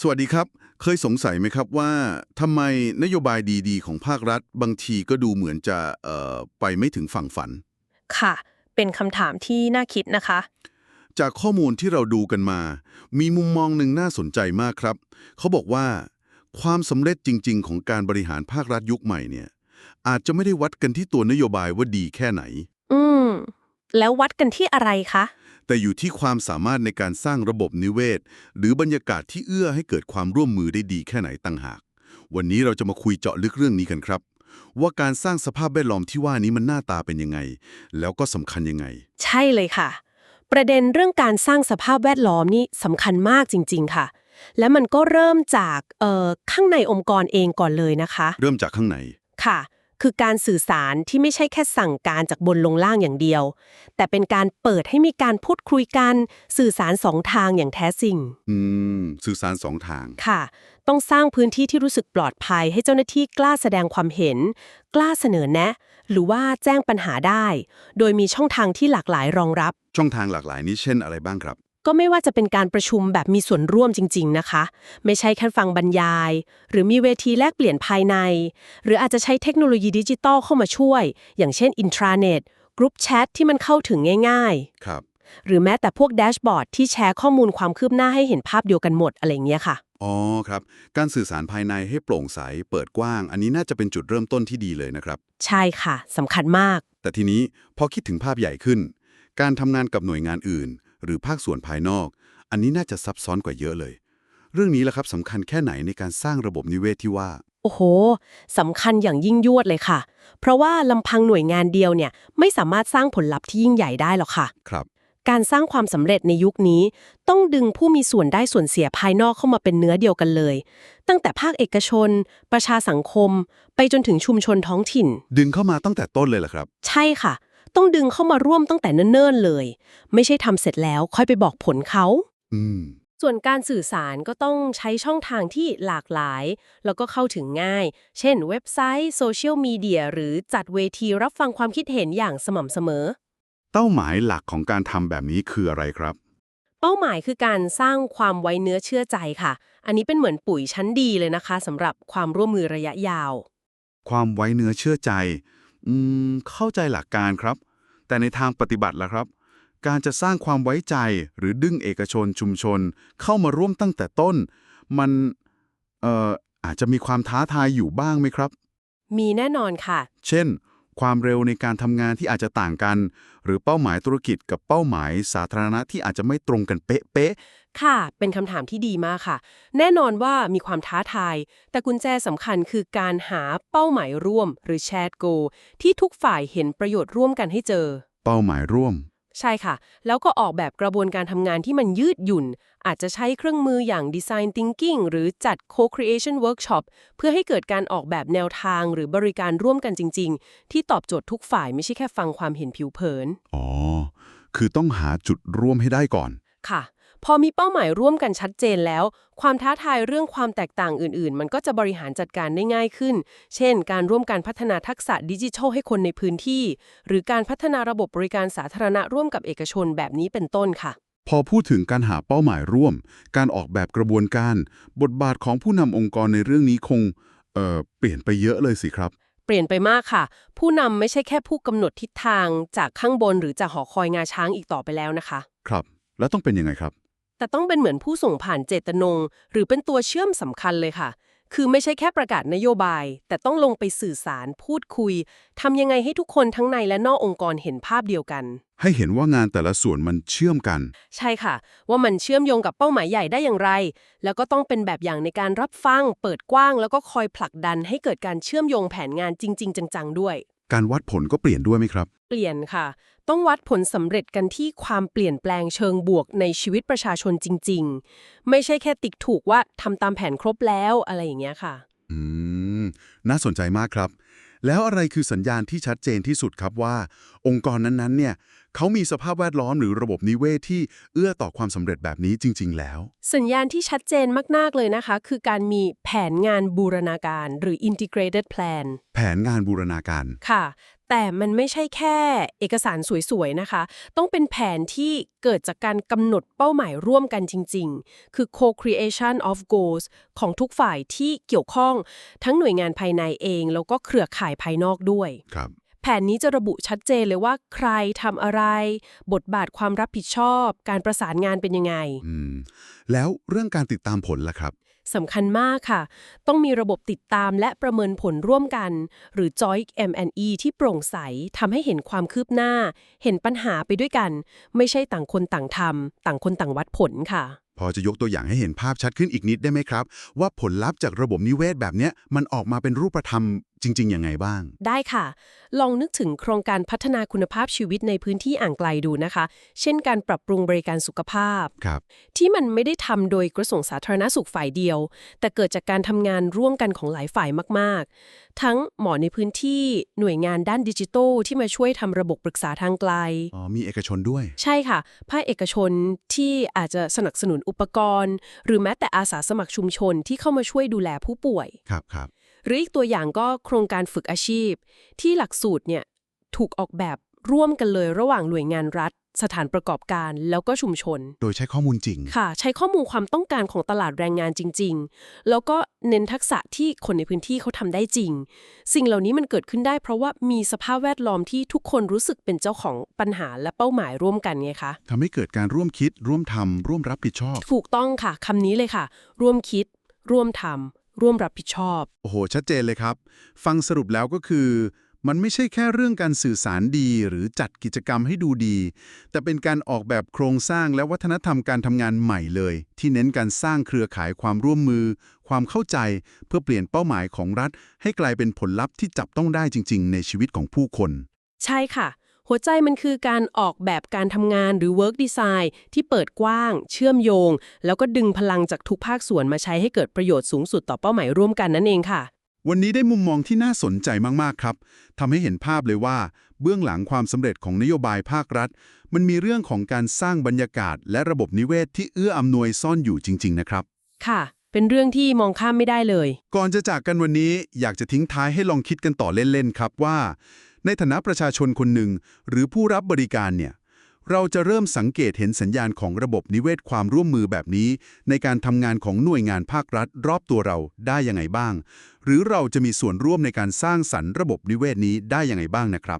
สวัสดีครับ เคยสงสัยไหมครับว่าทำไมนโยบายดีๆ ของภาครัฐ บางทีก็ดูเหมือนจะเอ่อไปไม่ถึงฝั่งฝัน ค่ะ เป็นคำถามที่น่าคิดนะคะ จากข้อมูลที่เราดูกันมา มีมุมมองหนึ่งน่าสนใจมากครับ เขาบอกว่า ความสำเร็จจริง ๆ ของการบริหารภาครัฐยุคใหม่เนี่ย อาจจะไม่ได้วัดกันที่ตัวนโยบายว่าดีแค่ไหน อืม แล้ววัดกันที่อะไรคะ แต่อยู่ที่ความสามารถในการสร้างระบบนิเวศ หรือบรรยากาศที่เอื้อให้เกิดความร่วมมือได้ดีแค่ไหนต่างหาก วันนี้เราจะมาคุยเจาะลึกเรื่องนี้กันครับ ว่าการสร้างสภาพแวดล้อมที่ว่านี้มันหน้าตาเป็นยังไง แล้วก็สำคัญยังไง ใช่เลยค่ะ ประเด็นเรื่องการสร้างสภาพแวดล้อมนี่สำคัญมากจริง ๆ ค่ะ และมันก็เริ่มจากเอ่อข้างในองค์กรเองก่อนเลยนะคะ เริ่มจากข้างในค่ะ คือการสื่อสารที่ไม่ใช่แค่สั่งการจากบนลงล่างอย่างเดียว แต่เป็นการเปิดให้มีการพูดคุยกัน สื่อสารสองทางอย่างแท้จริง อืม สื่อสารสองทาง ค่ะ ต้องสร้างพื้นที่ที่รู้สึกปลอดภัย ให้เจ้าหน้าที่กล้าแสดงความเห็น กล้าเสนอแนะ หรือว่าแจ้งปัญหาได้ โดยมีช่องทางที่หลากหลายรองรับ ช่องทางหลากหลายนี้เช่นอะไรบ้างครับ ก็ไม่ว่าจะเป็นการประชุมแบบมีส่วนร่วมจริง ๆ นะคะ ไม่ใช่แค่ฟังบรรยาย หรือมีเวทีแลกเปลี่ยนภายใน หรืออาจจะใช้เทคโนโลยีดิจิตอลเข้ามาช่วย อย่างเช่นอินทราเน็ตกรุ๊ปแชทที่มันเข้าถึงง่ายครับๆหรือแม้แต่พวกแดชบอร์ดที่แชร์ข้อมูลความคืบหน้าให้เห็นภาพเดียวกันหมดอะไรอย่างเงี้ยค่ะ อ๋อครับ การสื่อสารภายในให้โปร่งใส เปิดกว้าง อันนี้น่าจะเป็นจุดเริ่มต้นที่ดีเลยนะครับ ใช่ค่ะสำคัญมาก แต่ทีนี้พอคิดถึงภาพใหญ่ขึ้น การทำงานกับหน่วยงานอื่น หรือภาคส่วนภายนอก อันนี้น่าจะซับซ้อนกว่าเยอะเลย เรื่องนี้แหละครับสำคัญแค่ไหนในการสร้างระบบนิเวศที่ว่า โอ้โหสำคัญอย่างยิ่งยวดเลยค่ะ เพราะว่าลำพังหน่วยงานเดียวเนี่ยไม่สามารถสร้างผลลัพธ์ที่ยิ่งใหญ่ได้หรอกค่ะ ครับ การสร้างความสำเร็จในยุคนี้ ต้องดึงผู้มีส่วนได้ส่วนเสียภายนอกเข้ามาเป็นเนื้อเดียวกันเลย ตั้งแต่ภาคเอกชน ประชาสังคม ไปจนถึงชุมชนท้องถิ่น ดึงเข้ามาตั้งแต่ต้นเลยเหรอครับ ใช่ค่ะ ต้องดึงเข้ามาร่วมตั้งแต่เนิ่นๆเลย ไม่ใช่ทำเสร็จแล้วค่อยไปบอกผลเขาอืม ส่วนการสื่อสารก็ต้องใช้ช่องทางที่หลากหลาย แล้วก็เข้าถึงง่าย เช่น เว็บไซต์โซเชียลมีเดียหรือจัดเวทีรับฟังความคิดเห็นอย่างสม่ำเสมอ เป้าหมายหลักของการทำแบบนี้คืออะไรครับ เป้าหมายคือการสร้างความไว้เนื้อเชื่อใจค่ะ อันนี้เป็นเหมือนปุ๋ยชั้นดีเลยนะคะสำหรับความร่วมมือระยะยาว ความไว้เนื้อเชื่อใจ อืม เข้าใจหลักการครับ แต่ในทางปฏิบัติล่ะครับ การจะสร้างความไว้ใจหรือดึงเอกชนชุมชน เข้ามาร่วมตั้งแต่ต้น มันเอ่ออาจจะมีความท้าทายอยู่บ้างไหมครับ มีแน่นอนค่ะ เช่น ความเร็วในการทำงานที่อาจจะต่างกัน หรือเป้าหมายธุรกิจกับเป้าหมายสาธารณะที่อาจจะไม่ตรงกันเป๊ะค่ะ เป็นคำถามที่ดีมากค่ะ แน่นอนว่ามีความท้าทาย แต่กุญแจสำคัญคือการหาเป้าหมายร่วม หรือ shared goal ที่ทุกฝ่ายเห็นประโยชน์ร่วมกันให้เจอ ๆ เป้าหมายร่วม ใช่ค่ะ แล้วก็ออกแบบกระบวนการทำงานที่มันยืดหยุ่น อาจจะใช้เครื่องมืออย่าง Design Thinking หรือจัด Co-Creation Workshop เพื่อให้เกิดการออกแบบแนวทางหรือบริการร่วมกันจริง ๆ ที่ตอบโจทย์ทุกฝ่ายไม่ใช่แค่ฟังความเห็นผิวเผิน อ๋อ คือต้องหาจุดร่วมให้ได้ก่อน ค่ะ พอมีเป้าหมายร่วมกันชัดเจนแล้ว ความท้าทายเรื่องความแตกต่างอื่น ๆ มันก็จะบริหารจัดการได้ง่ายขึ้น เช่น การร่วมการพัฒนาทักษะดิจิทัลให้คนในพื้นที่ หรือการพัฒนาระบบบริการสาธารณะร่วมกับเอกชนแบบนี้เป็นต้นค่ะ พอพูดถึงการหาเป้าหมายร่วม การออกแบบกระบวนการ บทบาทของผู้นำองค์กรในเรื่องนี้คงเอ่อเปลี่ยนไปเยอะเลยสิครับเปลี่ยนไปมากค่ะ ผู้นำไม่ใช่แค่ผู้กำหนดทิศทางจากข้างบนหรือจากหอคอยงาช้างอีกต่อไปแล้วนะคะ ครับ แล้วต้องเป็นยังไงครับ แต่ต้องเป็นเหมือนผู้ส่งผ่านเจตนง หรือเป็นตัวเชื่อมสำคัญเลยค่ะ คือไม่ใช่แค่ประกาศนโยบาย แต่ต้องลงไปสื่อสารพูดคุยทำยังไงให้ทุกคนทั้งในและนอกองค์กรเห็นภาพเดียวกัน ให้เห็นว่างานแต่ละส่วนมันเชื่อมกัน ใช่ค่ะ ว่ามันเชื่อมโยงกับเป้าหมายใหญ่ได้อย่างไร แล้วก็ต้องเป็นแบบอย่างในการรับฟัง เปิดกว้าง แล้วก็คอยผลักดันให้เกิดการเชื่อมโยงแผนงานจริง ๆ จังๆด้วย การวัดผลก็เปลี่ยนด้วยไหมครับ เปลี่ยนค่ะ ต้องวัดผลสำเร็จกันที่ความเปลี่ยนแปลงเชิงบวกในชีวิตประชาชนจริง ๆ ไม่ใช่แค่ติ๊กถูกว่าทำตามแผนครบแล้วอะไรอย่างเงี้ยค่ะ อืม น่าสนใจมากครับ แล้วอะไรคือสัญญาณที่ชัดเจนที่สุดครับว่า องค์กรนั้นๆ เนี่ย เขามีสภาพแวดล้อมหรือระบบนิเวศที่เอื้อต่อความสำเร็จแบบนี้จริง ๆ แล้ว สัญญาณที่ชัดเจนมาก ๆ เลยนะคะ คือการมีแผนงานบูรณาการหรือ integrated plan แผนงานบูรณาการ ค่ะ แต่มันไม่ใช่แค่เอกสารสวย ๆ นะคะ ต้องเป็นแผนที่เกิดจากการกำหนดเป้าหมายร่วมกันจริง ๆ คือ co-creation of goals ของทุกฝ่ายที่เกี่ยวข้อง ทั้งหน่วยงานภายในเอง แล้วก็เครือข่ายภายนอกด้วย ครับ แผนนี้จะระบุชัดเจนเลยว่าใครทำอะไร บทบาทความรับผิดชอบ การประสานงานเป็นยังไง อืม แล้วเรื่องการติดตามผลล่ะครับ สำคัญมากค่ะ ต้องมีระบบติดตามและประเมินผลร่วมกัน หรือ Joint M&E ที่โปร่งใสทำให้เห็นความคืบหน้า เห็นปัญหาไปด้วยกัน ไม่ใช่ต่างคนต่างทำต่างคนต่างวัดผลค่ะ พอจะยกตัวอย่างให้เห็นภาพชัดขึ้นอีกนิดได้ไหมครับ ว่าผลลัพธ์จากระบบนิเวศแบบเนี้ยมันออกมาเป็นรูปธรรมจริง ๆ ยังไงบ้าง ได้ค่ะ ลองนึกถึงโครงการพัฒนาคุณภาพชีวิตในพื้นที่อ่างไกลดูนะคะ เช่นการปรับปรุงบริการสุขภาพ ครับ ที่มันไม่ได้ทำโดยกระทรวงสาธารณสุขฝ่ายเดียว แต่เกิดจากการทำงานร่วมกันของหลายฝ่ายมาก ๆ ทั้งหมอในพื้นที่หน่วยงานด้านดิจิทัลที่มาช่วยทำระบบปรึกษาทางไกล อ๋อ มีเอกชนด้วย ใช่ค่ะ ภาคเอกชนที่อาจจะสนับสนุนอุปกรณ์ หรือแม้แต่อาสาสมัครชุมชนที่เข้ามาช่วยดูแลผู้ป่วย ครับครับ หรืออีกตัวอย่างก็โครงการฝึกอาชีพ ที่หลักสูตรเนี่ยถูกออกแบบร่วมกันเลยระหว่างหน่วยงานรัฐ สถานประกอบการแล้วก็ชุมชน โดยใช้ข้อมูลจริง ค่ะ ใช้ข้อมูลความต้องการของตลาดแรงงานจริง ๆ แล้วก็เน้นทักษะที่คนในพื้นที่เขาทำได้จริง สิ่งเหล่านี้มันเกิดขึ้นได้เพราะว่ามีสภาพแวดล้อมที่ทุกคนรู้สึกเป็นเจ้าของปัญหาและเป้าหมายร่วมกันไงคะ ทำให้เกิดการร่วมคิด ร่วมทำร่วมรับผิดชอบ ถูกต้องค่ะคำนี้เลยค่ะ ร่วมคิด ร่วมทำ ร่วมรับผิดชอบ โอ้โห ชัดเจนเลยครับ ฟังสรุปแล้วก็คือ มันไม่ใช่แค่เรื่องการสื่อสารดีหรือจัดกิจกรรมให้ดูดี แต่เป็นการออกแบบโครงสร้างและวัฒนธรรมการทำงานใหม่เลย ที่เน้นการสร้างเครือข่ายความร่วมมือ ความเข้าใจเพื่อเปลี่ยนเป้าหมายของรัฐ ให้กลายเป็นผลลัพธ์ที่จับต้องได้จริง ๆ ในชีวิตของผู้คน ใช่ค่ะ หัวใจมันคือการออกแบบการทำงานหรือ work design ที่เปิดกว้าง เชื่อมโยง แล้วก็ดึงพลังจากทุกภาคส่วนมาใช้ให้เกิดประโยชน์สูงสุดต่อเป้าหมายร่วมกันนั่นเองค่ะ วันนี้ได้มุมมองที่น่าสนใจมาก ๆ ครับทำให้เห็นภาพเลยว่า เบื้องหลังความสำเร็จของนโยบายภาครัฐ มันมีเรื่องของการสร้างบรรยากาศ และระบบนิเวศที่เอื้ออำนวยซ่อนอยู่จริง ๆ นะครับ ค่ะเป็นเรื่องที่มองข้ามไม่ได้เลย ก่อนจะจากกันวันนี้อยากจะทิ้งท้ายให้ลองคิดกันต่อเล่น ๆ ครับว่า ในฐานะประชาชนคนหนึ่ง หรือผู้รับบริการเนี่ยเราจะเริ่มสังเกตเห็นสัญญาณของระบบนิเวศความร่วมมือแบบนี้ ในการทำงานของหน่วยงานภาครัฐ รอบตัวเราได้ยังไงบ้าง หรือเราจะมีส่วนร่วมในการสร้างสรรค์ระบบนิเวศนี้ได้ยังไงบ้างนะครับ